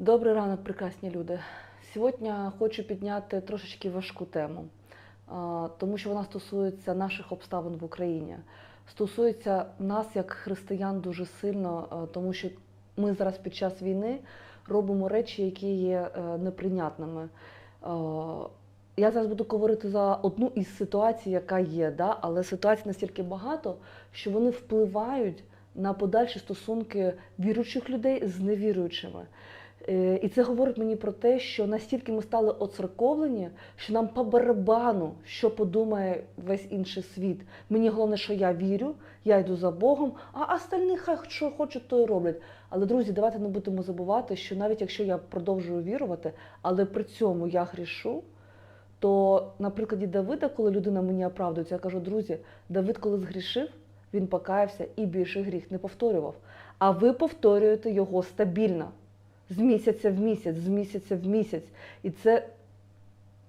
Добрий ранок, прекрасні люди. Сьогодні хочу підняти трошечки важку тему, тому що вона стосується наших обставин в Україні, стосується нас як християн дуже сильно, тому що ми зараз під час війни робимо речі, які є е, неприйнятними. Я зараз буду говорити за одну із ситуацій, яка є, да? але ситуацій настільки багато, що вони впливають на подальші стосунки віруючих людей з невіруючими. Е, І це говорить мені про те, що настільки ми стали оцерковлені, що нам по барабану, що подумає весь інший світ. Мені головне, що я вірю, я йду за Богом, а остальні хай що хочуть, то і роблять. Але друзі, давайте не будемо забувати, що навіть якщо я продовжую вірувати, але при цьому я грішу. То на прикладі Давида, коли людина мені оправдується, я кажу, друзі, Давид, коли згрішив, він покаявся і більше гріх не повторював. А ви повторюєте його стабільно з місяця в місяць, з місяця в місяць. І це,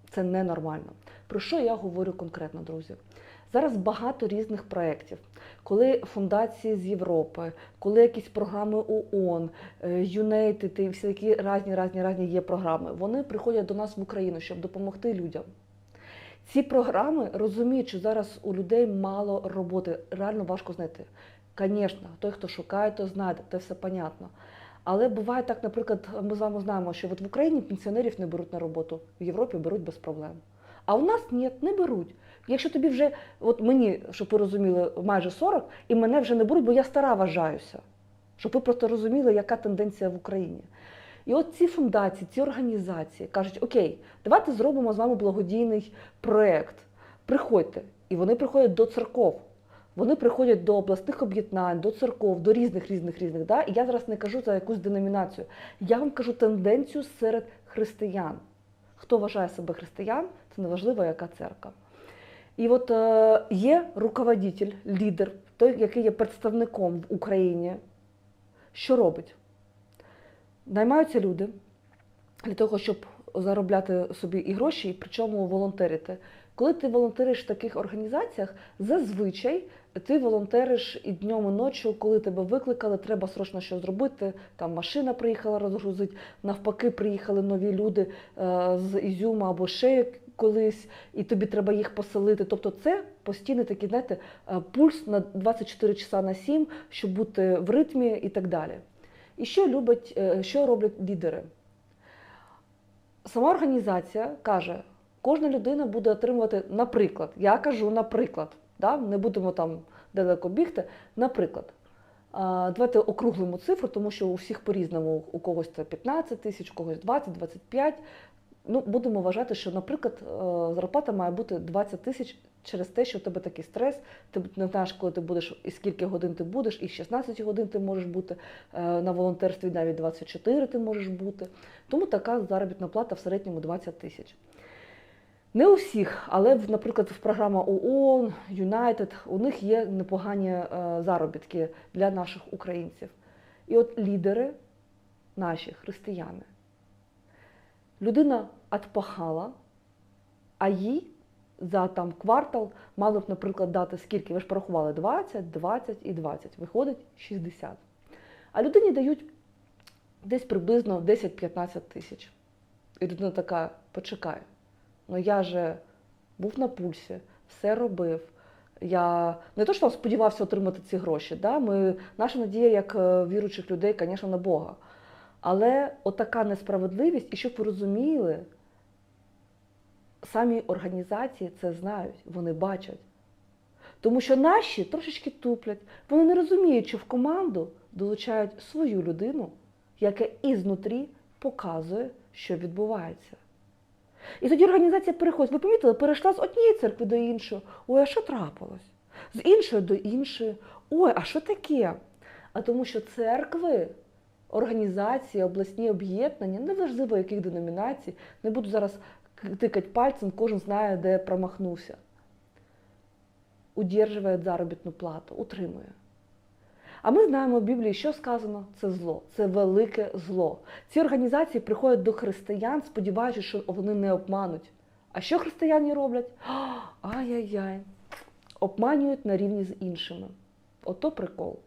це ненормально. Про що я говорю конкретно, друзі? Зараз багато різних проєктів, коли фундації з Європи, коли якісь програми ООН, United і всякі різні, різні, різні є програми, вони приходять до нас в Україну, щоб допомогти людям. Ці програми розуміють, що зараз у людей мало роботи, реально важко знайти. Звісно, той, хто шукає, то знає, це все понятно. Але буває так, наприклад, ми з вами знаємо, що от в Україні пенсіонерів не беруть на роботу, в Європі беруть без проблем. А у нас ні, не беруть. Якщо тобі вже, от мені, щоб ви розуміли, майже 40, і мене вже не беруть, бо я стара вважаюся. Щоб ви просто розуміли, яка тенденція в Україні. І от ці фундації, ці організації кажуть: Окей, давайте зробимо з вами благодійний проєкт. Приходьте. І вони приходять до церков. Вони приходять до обласних об'єднань, до церков, до різних різних різних. Да? І я зараз не кажу за якусь деномінацію. Я вам кажу тенденцію серед християн. Хто вважає себе християн, це неважливо, яка церква. І от е, є руководитель, лідер, той, який є представником в Україні. Що робить? Наймаються люди для того, щоб заробляти собі і гроші, і причому волонтерити. Коли ти волонтериш в таких організаціях, зазвичай ти волонтериш і днем, і ночі, коли тебе викликали, треба срочно щось зробити. Там машина приїхала розгрузити, навпаки, приїхали нові люди е, з Ізюма або ще колись, і тобі треба їх поселити. Тобто це постійний такий, знаєте, е, пульс на 24 часа на 7, щоб бути в ритмі і так далі. І що люблять, е, що роблять лідери? Сама організація каже, кожна людина буде отримувати, наприклад, я кажу, наприклад, да? не будемо там далеко бігти, наприклад. Давайте округлимо цифру, тому що у всіх по-різному, у когось це 15 тисяч, у когось 20, 25. Ну, будемо вважати, що, наприклад, е, зарплата має бути 20 тисяч через те, що в тебе такий стрес, ти не знаєш, коли ти будеш і скільки годин ти будеш, і 16 годин ти можеш бути е, на волонтерстві, навіть 24 ти можеш бути. Тому така заробітна плата в середньому 20 тисяч. Не у всіх, але, наприклад, в програма ООН, United, у них є непогані е, заробітки для наших українців. І от лідери наші, християни, людина отпахала, а їй за там квартал мали б, наприклад, дати скільки? Ви ж порахували 20, 20 і 20. Виходить 60. А людині дають десь приблизно 10-15 тисяч. І людина така, почекай, ну я же був на пульсі, все робив. Я не то, що там сподівався отримати ці гроші. Да? Ми, наша надія, як е, віруючих людей, звісно, на Бога. Але отака несправедливість, і щоб ви розуміли, самі організації це знають, вони бачать. Тому що наші трошечки туплять, вони не розуміють, що в команду долучають свою людину, яка ізнутрі показує, що відбувається. І тоді організація переходить. Ви помітили, перейшла з однієї церкви до іншої. Ой, а що трапилось? З іншої до іншої. Ой, а що таке? А тому що церкви, організації, обласні об'єднання, неважливо яких деномінацій, не буду зараз тикати пальцем, кожен знає, де промахнувся. Удержує заробітну плату, утримує. А ми знаємо в Біблії, що сказано, це зло, це велике зло. Ці організації приходять до християн, сподіваючись, що вони не обмануть. А що християни роблять? Ай-яй-яй, обманюють на рівні з іншими. Ото прикол.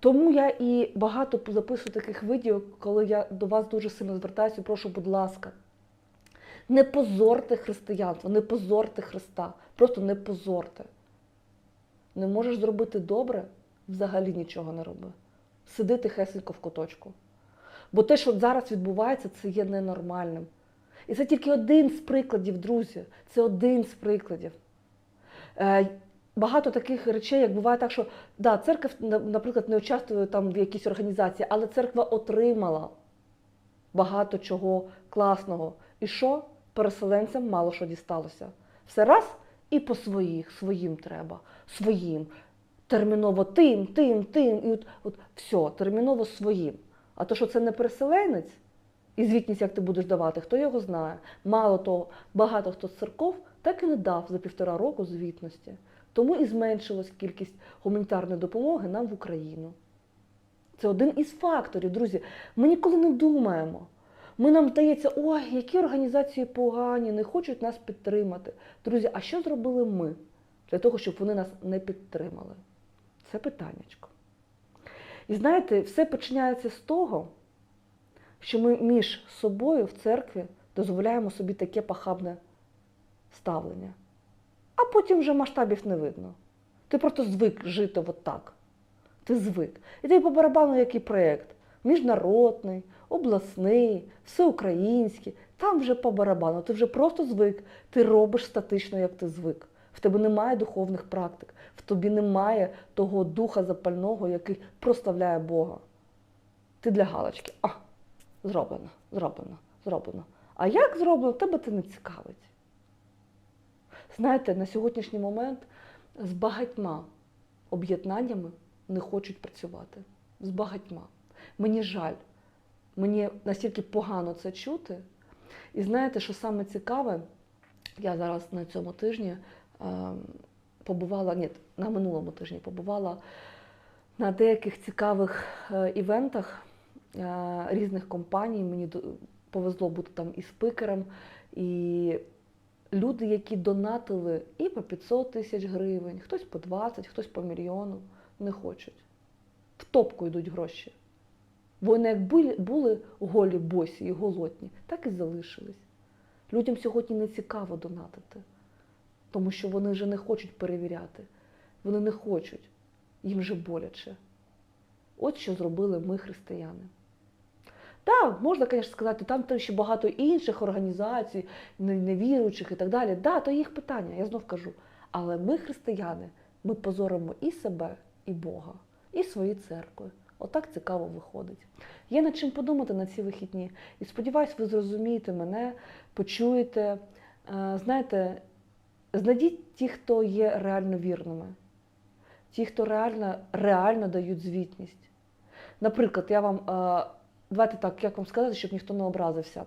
Тому я і багато записую таких відео, коли я до вас дуже сильно звертаюся, прошу, будь ласка, не позорте християнство, не позорте Христа, просто не позорте. Не можеш зробити добре, взагалі нічого не роби. Сиди тихесенько в куточку. Бо те, що зараз відбувається, це є ненормальним. І це тільки один з прикладів, друзі. Це один з прикладів. Е, багато таких речей, як буває так, що да, церква, наприклад, не участвує там в якійсь організації, але церква отримала багато чого класного. І що? Переселенцям мало що дісталося. Все раз і по своїх, своїм треба, своїм. Терміново тим, тим, тим. І от, от все, терміново своїм. А то, що це не переселенець, і звітність, як ти будеш давати, хто його знає. Мало того, багато хто з церков так і не дав за півтора року звітності. Тому і зменшилась кількість гуманітарної допомоги нам в Україну. Це один із факторів, друзі. Ми ніколи не думаємо. Ми нам здається, ой, які організації погані, не хочуть нас підтримати. Друзі, а що зробили ми для того, щоб вони нас не підтримали? Це питаннячко. І знаєте, все починається з того, що ми між собою в церкві дозволяємо собі таке пахабне ставлення. А потім вже масштабів не видно. Ти просто звик жити отак. Ти звик. І ти по барабану який проєкт. Міжнародний, обласний, всеукраїнський. Там вже по барабану. Ти вже просто звик. Ти робиш статично, як ти звик. В тебе немає духовних практик, в тобі немає того духа запального, який прославляє Бога. Ти для галочки. А, зроблено, зроблено, зроблено. А як зроблено, тебе це не цікавить. Знаєте, на сьогоднішній момент з багатьма об'єднаннями не хочуть працювати. З багатьма. Мені жаль, мені настільки погано це чути. І знаєте, що саме цікаве, я зараз на цьому тижні побувала, ні, на минулому тижні побувала на деяких цікавих е, івентах е, різних компаній. Мені повезло бути там і спикером, і люди, які донатили і по 500 тисяч гривень, хтось по 20, хтось по мільйону, не хочуть. В топку йдуть гроші. Вони як були, були голі, босі і голодні, так і залишились. Людям сьогодні не цікаво донатити, тому що вони вже не хочуть перевіряти. Вони не хочуть, їм вже боляче. От що зробили ми, християни. Так, можна, звісно, сказати, там, ще багато інших організацій, невіруючих і так далі. Да, то їх питання, я знов кажу. Але ми, християни, ми позоримо і себе, і Бога, і свої церкви. Отак цікаво виходить. Є над чим подумати на ці вихідні. І сподіваюсь, ви зрозумієте мене, почуєте. Е, Знаєте, знайдіть ті, хто є реально вірними, ті, хто реально, реально дають звітність. Наприклад, я вам, е, давайте так, як вам сказати, щоб ніхто не образився.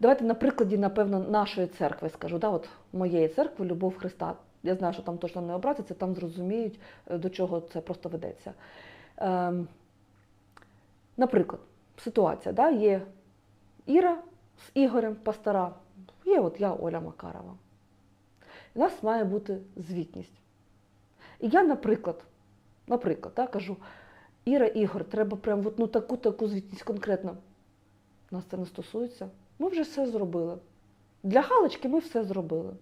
Давайте на прикладі, напевно, нашої церкви скажу, да, от моєї церкви, Любов Христа. Я знаю, що там точно не образиться, там зрозуміють, е, до чого це просто ведеться. Ем, наприклад, ситуація, да, є Іра з Ігорем Пастора, є от я Оля Макарова. У нас має бути звітність. І я, наприклад, наприклад, так, кажу, Іра, Ігор, треба прям от, ну, таку таку звітність конкретно. Нас це не стосується. Ми вже все зробили. Для галочки ми все зробили.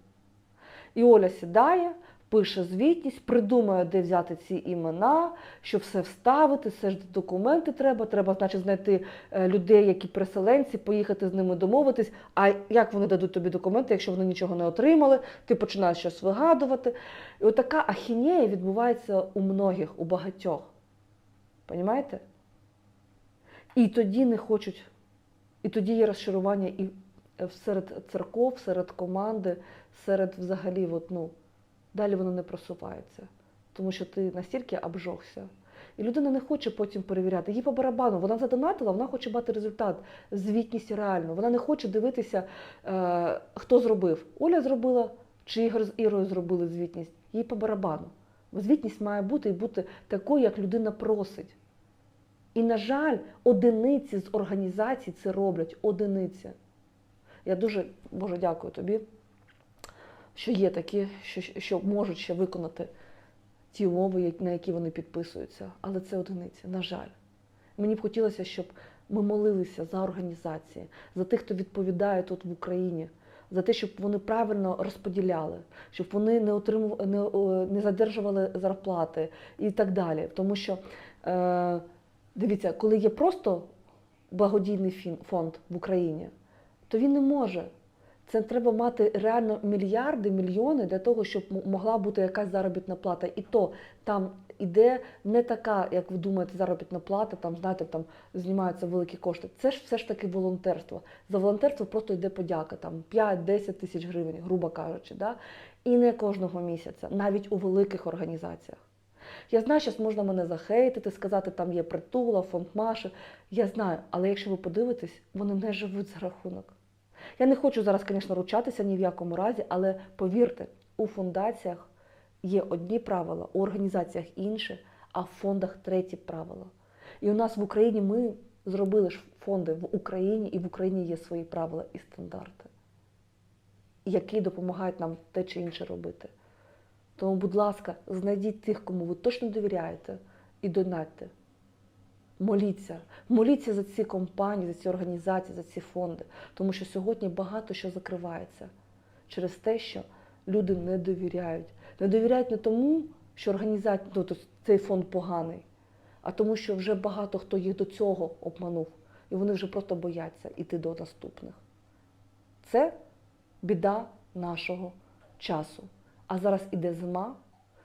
І Оля сідає, пише звітність, придумує, де взяти ці імена, що все вставити, все ж документи треба. Треба, значить, знайти е, людей, які переселенці, поїхати з ними домовитись. А як вони дадуть тобі документи, якщо вони нічого не отримали, ти починаєш щось вигадувати. І отака ахінея відбувається у многих, у багатьох. Понімаєте? І тоді не хочуть, і тоді є розчарування і е, серед церков, серед команди, серед взагалі, от, ну, далі воно не просувається. Тому що ти настільки обжогся. І людина не хоче потім перевіряти. Їй по барабану, вона задонатила, вона хоче мати результат, звітність реальну. Вона не хоче дивитися, е, хто зробив. Оля зробила, чи Ігор з Ірою зробили звітність. Їй по барабану. Звітність має бути і бути такою, як людина просить. І, на жаль, одиниці з організацій це роблять. Одиниці. Я дуже Боже дякую тобі, що є такі, що, що можуть ще виконати ті умови, на які вони підписуються. Але це одиниці, на жаль. Мені б хотілося, щоб ми молилися за організації, за тих, хто відповідає тут в Україні, за те, щоб вони правильно розподіляли, щоб вони не отримували, не, не задержували зарплати і так далі. Тому що е, дивіться, коли є просто благодійний фонд в Україні, то він не може. Це треба мати реально мільярди, мільйони для того, щоб могла бути якась заробітна плата. І то там іде не така, як ви думаєте, заробітна плата, там, знаєте, там знімаються великі кошти. Це ж все ж таки волонтерство. За волонтерство просто йде подяка, там 5-10 тисяч гривень, грубо кажучи. Да? І не кожного місяця, навіть у великих організаціях. Я знаю, що можна мене захейтити, сказати, там є притула, фонд Маші. Я знаю, але якщо ви подивитесь, вони не живуть за рахунок. Я не хочу зараз, звісно, ручатися ні в якому разі, але повірте, у фундаціях є одні правила, у організаціях інші, а в фондах треті правила. І у нас в Україні ми зробили ж фонди в Україні, і в Україні є свої правила і стандарти, які допомагають нам те чи інше робити. Тому, будь ласка, знайдіть тих, кому ви точно довіряєте, і донатьте. Моліться, моліться за ці компанії, за ці організації, за ці фонди. Тому що сьогодні багато що закривається через те, що люди не довіряють. Не довіряють не тому, що організація, ну, цей фонд поганий, а тому, що вже багато хто їх до цього обманув, і вони вже просто бояться йти до наступних. Це біда нашого часу. А зараз іде зима,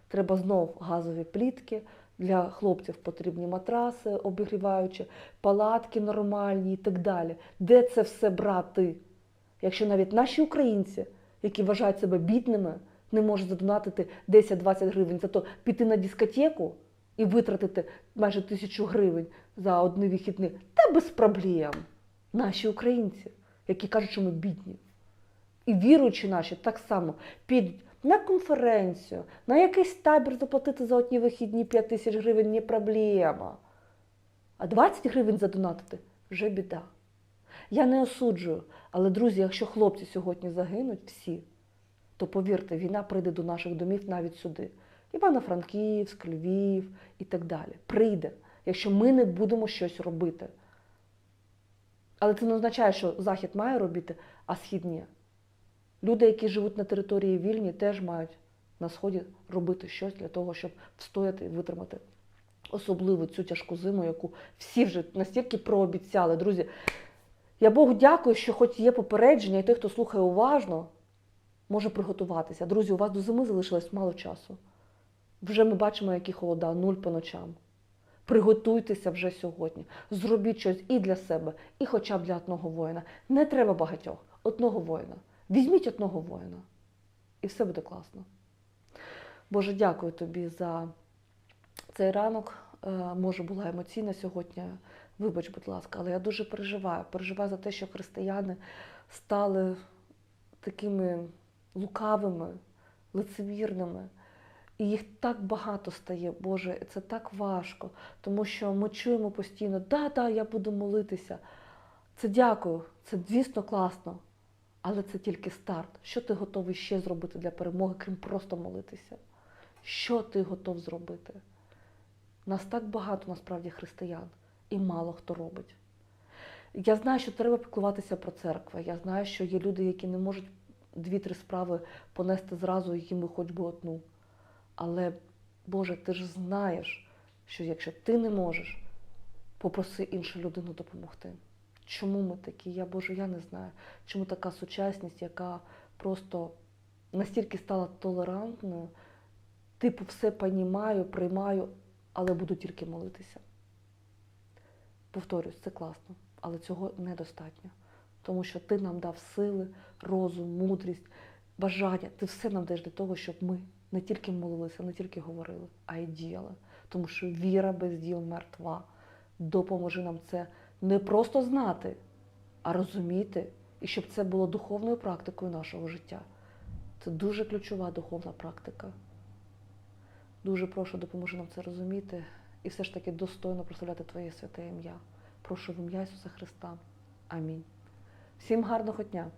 треба знов газові плітки. Для хлопців потрібні матраси, обігріваючі, палатки нормальні і так далі. Де це все брати? Якщо навіть наші українці, які вважають себе бідними, не можуть задонатити 10-20 гривень, зато піти на дискотеку і витратити майже тисячу гривень за одні вихідні, та без проблем. Наші українці, які кажуть, що ми бідні. І віруючі наші так само підуть на конференцію, на якийсь табір заплатити за одні вихідні 5 тисяч гривень не проблема. А 20 гривень задонатити вже біда. Я не осуджую, але, друзі, якщо хлопці сьогодні загинуть всі, то повірте, війна прийде до наших домів навіть сюди. Івано-Франківськ, Львів і так далі. Прийде, якщо ми не будемо щось робити. Але це не означає, що Захід має робити, а Схід ні. Люди, які живуть на території вільні, теж мають на сході робити щось для того, щоб встояти і витримати особливо цю тяжку зиму, яку всі вже настільки прообіцяли. Друзі, я Богу дякую, що хоч є попередження, і той, хто слухає уважно, може приготуватися. Друзі, у вас до зими залишилось мало часу. Вже ми бачимо, які холода, нуль по ночам. Приготуйтеся вже сьогодні. Зробіть щось і для себе, і хоча б для одного воїна. Не треба багатьох, одного воїна. Візьміть одного воїна, і все буде класно. Боже, дякую тобі за цей ранок. Е, Може, була емоційна сьогодні. Вибач, будь ласка, але я дуже переживаю. Переживаю за те, що християни стали такими лукавими, лицевірними. І їх так багато стає, Боже, це так важко, тому що ми чуємо постійно, да, да, я буду молитися. Це дякую, це звісно класно, але це тільки старт. Що ти готовий ще зробити для перемоги, крім просто молитися? Що ти готов зробити? Нас так багато насправді християн, і мало хто робить. Я знаю, що треба піклуватися про церкву. Я знаю, що є люди, які не можуть дві-три справи понести зразу, їм хоч би одну. Але, Боже, ти ж знаєш, що якщо ти не можеш, попроси іншу людину допомогти. Чому ми такі? Я Боже, я не знаю. Чому така сучасність, яка просто настільки стала толерантною, типу, все понімаю, приймаю, але буду тільки молитися. Повторюсь, це класно, але цього недостатньо. Тому що ти нам дав сили, розум, мудрість, бажання. Ти все нам даєш для того, щоб ми не тільки молилися, не тільки говорили, а й діяли. Тому що віра без діл мертва. Допоможи нам це не просто знати, а розуміти, і щоб це було духовною практикою нашого життя. Це дуже ключова духовна практика. Дуже прошу, допоможи нам це розуміти і все ж таки достойно прославляти Твоє святе ім'я. Прошу в ім'я Ісуса Христа. Амінь. Всім гарного дня!